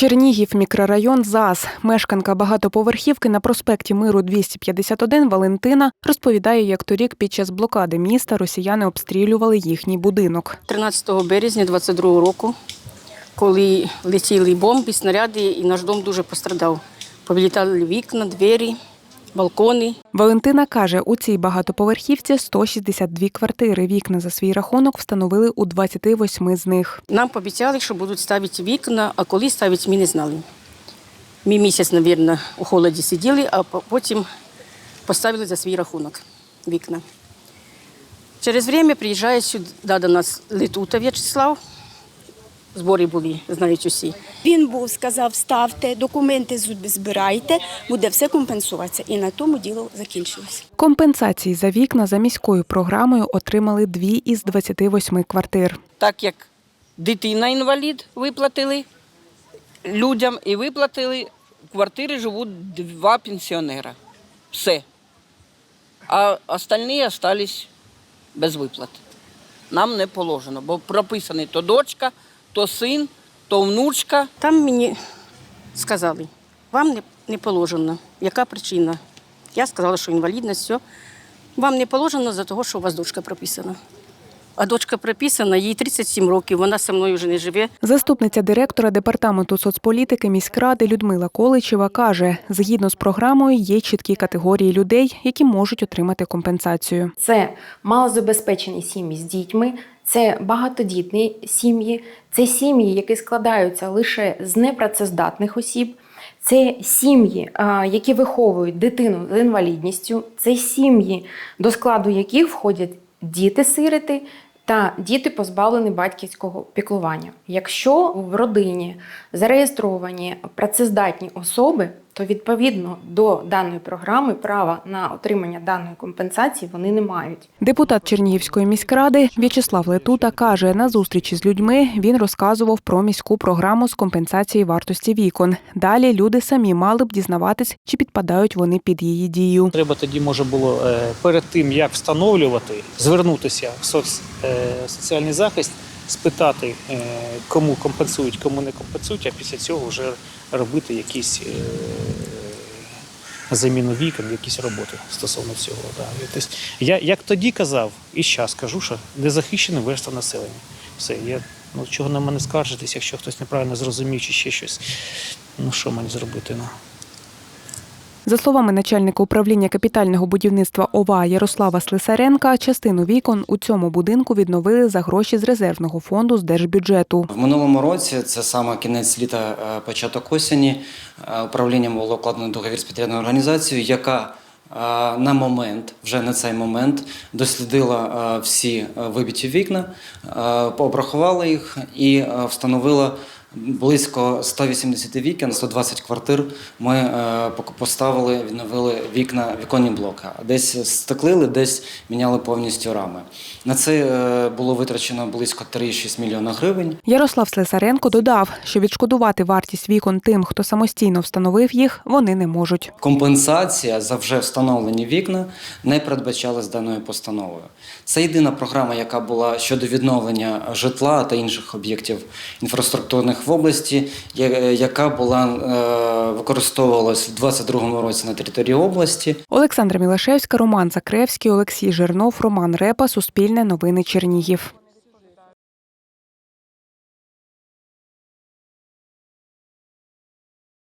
Чернігів, мікрорайон ЗАЗ. Мешканка багатоповерхівки на проспекті Миру 251 Валентина розповідає, як торік під час блокади міста росіяни обстрілювали їхній будинок. 13 березня 22 року, коли летіли бомби, снаряди, і наш дом дуже пострадав. Повилітали вікна, двері, балкони. Валентина каже, у цій багатоповерхівці 162 квартири. Вікна за свій рахунок встановили у 28 з них. Нам пообіцяли, що будуть ставити вікна, а коли ставити, ми не знали. Ми місяць, мабуть, у холоді сиділи, а потім поставили за свій рахунок вікна. Через время приїжджає сюди до нас Летута В'ячеслав. Збори були, знають усі. Він був, сказав, ставте, документи збирайте, буде все компенсуватися. І на тому діло закінчилось. Компенсації за вікна за міською програмою отримали дві із 28 квартир. так як дитина інвалід виплатили людям і виплатили, в квартирі живуть два пенсіонера. Все. А остальні залишились без виплат. Нам не положено, бо прописаний то дочка, то син, то внучка. Там мені сказали, вам не, не положено. Яка причина? Я сказала, що інвалідність, все. Вам не положено за того, що у вас дочка прописана. А дочка прописана, їй 37 років, вона зі мною вже не живе. Заступниця директора департаменту соцполітики міськради Людмила Количева каже, згідно з програмою є чіткі категорії людей, які можуть отримати компенсацію. Це малозабезпечені сім'ї з дітьми, це багатодітні сім'ї, це сім'ї, які складаються лише з непрацездатних осіб. Це сім'ї, які виховують дитину з інвалідністю, це сім'ї, до складу яких входять діти-сирити та діти позбавлені батьківського піклування. Якщо в родині зареєстровані працездатні особи, то відповідно до даної програми права на отримання даної компенсації вони не мають. Депутат Чернігівської міськради В'ячеслав Летута каже, на зустрічі з людьми він розказував про міську програму з компенсації вартості вікон. Далі люди самі мали б дізнаватись, чи підпадають вони під її дію. Треба тоді може було е, перед тим, як встановлювати, звернутися в соц, е, соціальний захист, спитати, е, кому компенсують, кому не компенсують, а після цього вже робити якісь е, заміну вікон, якісь роботи стосовно цього. Тобто, я як тоді казав, і зараз кажу, що незахищене верства населення. Все, я ну чого на мене скаржитись, якщо хтось неправильно зрозумів чи ще щось. Ну що мені зробити? Ну? За словами начальника управління капітального будівництва ОВА Ярослава Слесаренка, частину вікон у цьому будинку відновили за гроші з резервного фонду з держбюджету. В минулому році, це саме кінець літа, е, початок осені, е, управлінням було укладено договір з підрядною організацією, яка е, на момент, вже на цей момент, дослідила всі вибиті вікна, пообрахувала їх і встановила близько 180 вікон, 120 квартир. Ми е, поставили, відновили вікна, віконні блоки. Десь стеклили, десь міняли повністю рами. На це е, було витрачено близько 3,6 мільйона гривень. Ярослав Слесаренко додав, що відшкодувати вартість вікон тим, хто самостійно встановив їх, вони не можуть. Компенсація за вже встановлені вікна не передбачалась даною постановою. Це єдина програма, яка була щодо відновлення житла та інших об'єктів інфраструктурних в області, яка була використовувалась використовувалась у 2022 році на території області. Олександра Мілашевська, Роман Закревський, Олексій Жирнов, Роман Репа, Суспільне новини Чернігів.